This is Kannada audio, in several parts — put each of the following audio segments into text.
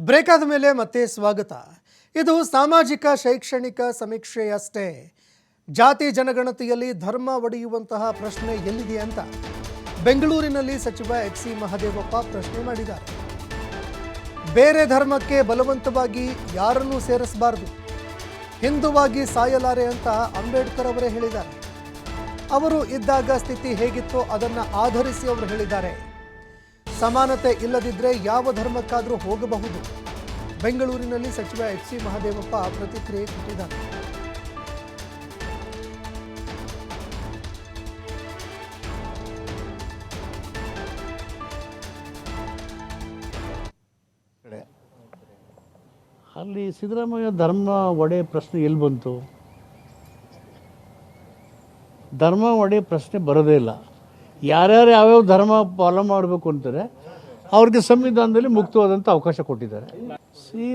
ಬ್ರೇಕ್ ಆದ ಮೇಲೆ ಮತ್ತೆ ಸ್ವಾಗತ. ಇದು ಸಾಮಾಜಿಕ, ಶೈಕ್ಷಣಿಕ ಸಮೀಕ್ಷೆಯಷ್ಟೇ. ಜಾತಿ, ಜನಗಣತಿಯಲ್ಲಿ ಧರ್ಮ ಒಡೆಯುವಂತಹ ಪ್ರಶ್ನೆ ಎಲ್ಲಿದೆ ಅಂತ ಬೆಂಗಳೂರಿನಲ್ಲಿ ಸಚಿವ ಎಚ್ ಸಿ ಮಹದೇವಪ್ಪ ಪ್ರಶ್ನೆ ಮಾಡಿದ್ದಾರೆ. ಬೇರೆ ಧರ್ಮಕ್ಕೆ ಬಲವಂತವಾಗಿ ಯಾರನ್ನೂ ಸೇರಿಸಬಾರದು. ಹಿಂದುವಾಗಿ ಸಾಯಲಾರೆ ಅಂತ ಅಂಬೇಡ್ಕರ್ ಅವರೇ ಹೇಳಿದ್ದಾರೆ. ಅವರು ಇದ್ದಾಗ ಸ್ಥಿತಿ ಹೇಗಿತ್ತೋ ಅದನ್ನು ಆಧರಿಸಿ ಅವರು ಹೇಳಿದ್ದಾರೆ. ಸಮಾನತೆ ಇಲ್ಲದಿದ್ದರೆ ಯಾವ ಧರ್ಮಕ್ಕಾದರೂ ಹೋಗಬಹುದು? ಬೆಂಗಳೂರಿನಲ್ಲಿ ಸಚಿವ ಎಚ್ ಸಿ ಮಹದೇವಪ್ಪ ಪ್ರತಿಕ್ರಿಯೆ ಕೊಟ್ಟಿದ್ದಾರೆ. ಅಲ್ಲಿ ಸಿದ್ದರಾಮಯ್ಯ ಧರ್ಮ ಒಡೆ ಪ್ರಶ್ನೆ ಎಲ್ಲಿ ಬಂತು? ಧರ್ಮ ಒಡೆ ಪ್ರಶ್ನೆ ಬರೋದೇ ಇಲ್ಲ. ಯಾರ್ಯಾರು ಯಾವ್ಯಾವ ಧರ್ಮ ಫಾಲೋ ಮಾಡಬೇಕು ಅಂತಾರೆ, ಅವ್ರಿಗೆ ಸಂವಿಧಾನದಲ್ಲಿ ಮುಕ್ತವಾದಂಥ ಅವಕಾಶ ಕೊಟ್ಟಿದ್ದಾರೆ. ಸಿ,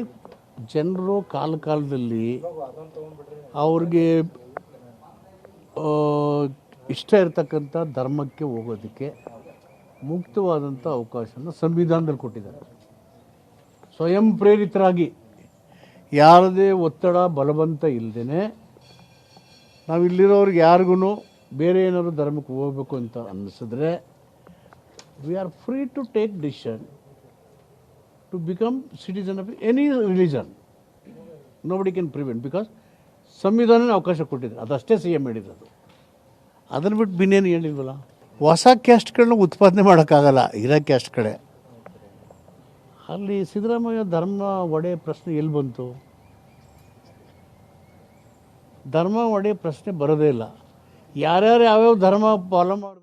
ಜನರು ಕಾಲ ಕಾಲದಲ್ಲಿ ಅವ್ರಿಗೆ ಇಷ್ಟ ಇರತಕ್ಕಂಥ ಧರ್ಮಕ್ಕೆ ಹೋಗೋದಕ್ಕೆ ಮುಕ್ತವಾದಂಥ ಅವಕಾಶನ ಸಂವಿಧಾನದಲ್ಲಿ ಕೊಟ್ಟಿದ್ದಾರೆ. ಸ್ವಯಂ ಪ್ರೇರಿತರಾಗಿ ಯಾರದೇ ಒತ್ತಡ, ಬಲವಂತ ಇಲ್ಲದೇ ನಾವು ಇಲ್ಲಿರೋರಿಗೆ ಯಾರಿಗೂ ಬೇರೆ ಏನಾದ್ರು ಧರ್ಮಕ್ಕೆ ಹೋಗ್ಬೇಕು ಅಂತ ಅನ್ನಿಸಿದ್ರೆ we are free to take decision to become citizen of any religion nobody can prevent because ಸಂವಿಧಾನನೇ ಅವಕಾಶ ಕೊಟ್ಟಿದೆ. ಅದಷ್ಟೇ ಸಿ ಎಂ ಹೇಳಿದ್ದು ಅದನ್ನು ಬಿಟ್ಟು ಬಿನ್ನೇನು ಹೇಳಿಲ್ವಲ್ಲ? ಹೊಸ ಕ್ಯಾಸ್ಟ್ಗಳನ್ನ ಉತ್ಪಾದನೆ ಮಾಡೋಕ್ಕಾಗಲ್ಲ ಇರೋ ಕ್ಯಾಸ್ಟ್ ಕಡೆ ಅಲ್ಲಿ ಸಿದ್ದರಾಮಯ್ಯ ಧರ್ಮ ಒಡೆ ಪ್ರಶ್ನೆ ಎಲ್ಲಿ ಬಂತು? ಧರ್ಮ ಒಡೆ ಪ್ರಶ್ನೆ ಬರೋದೇ ಇಲ್ಲ. ಯಾರ್ಯಾರು ಯಾವ್ಯಾವ ಧರ್ಮ ಫಾಲೋ ಮಾಡಿ